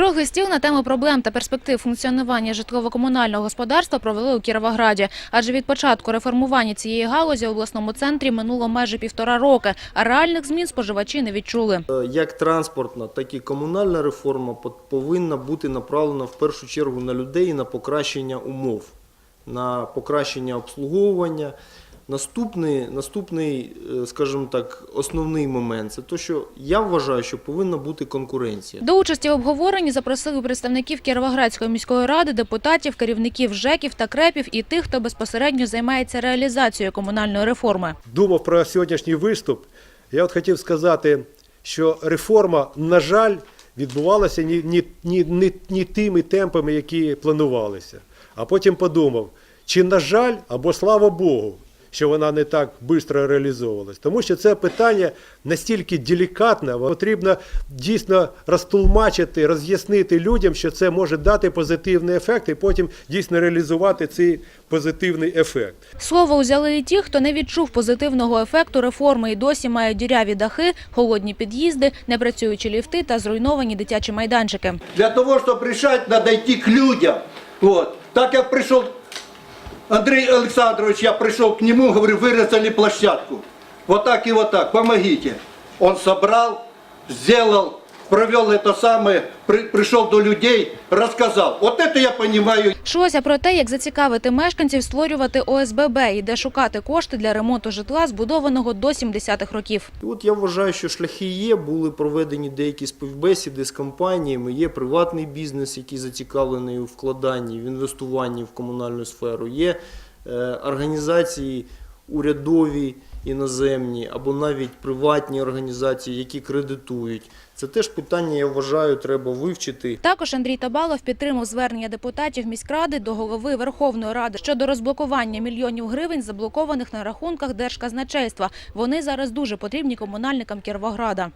Круглий стіл на тему проблем та перспектив функціонування житлово-комунального господарства провели у Кіровограді. Адже від початку реформування цієї галузі в обласному центрі минуло майже півтора роки, а реальних змін споживачі не відчули. Е, Як транспортна, так і комунальна реформа по- повинна бути направлена в першу чергу на людей і на покращення умов, на покращення обслуговування. Наступний, наступний, е, скажімо так, основний момент це те, що я вважаю, що повинна бути конкуренція. До участі в обговоренні запросили представників Кіровоградської міської ради, депутатів, керівників ЖЕКів та КРЕПів і тих, хто безпосередньо займається реалізацією комунальної реформи. думав про сьогоднішній виступ, я от хотів сказати, що реформа, на жаль, відбувалася ні, ні, ні, ні, ні тими темпами, які планувалися. А потім подумав, чи на жаль, або слава Богу, що вона не так швидко реалізовувалась. Тому що це питання настільки делікатне, потрібно дійсно розтулмачити, роз'яснити людям, що це може дати позитивний ефект, і потім дійсно реалізувати цей позитивний ефект. Слово узяли і ті, хто не відчув позитивного ефекту реформи і досі мають діряві дахи, холодні під'їзди, непрацюючі ліфти та зруйновані дитячі майданчики. Для того, чтобы решать, надо идти к людям. Вот. Так я пришел, Андрей Александрович, я пришел к нему, говорю, вырезали площадку. Вот так и вот так, помогите. Он собрал, сделал, провел это самое, при- пришел до людей, рассказал. Вот это я понимаю. Йшлося про те, як зацікавити мешканців створювати ОСББ і де шукати кошти для ремонту житла, збудованого до 70-х років. От я вважаю, що шляхи є, були проведені деякі співбесіди з компаніями, є приватний бізнес, який зацікавлений у вкладанні, в інвестуванні в комунальну сферу, є е, організації урядові, іноземні або навіть приватні організації, які кредитують. Це теж питання, я вважаю, треба вивчити. Також Андрій Табалов підтримав звернення депутатів міськради до голови Верховної Ради щодо розблокування мільйонів гривень, заблокованих на рахунках Держказначейства. Вони зараз дуже потрібні комунальникам Кіровограда.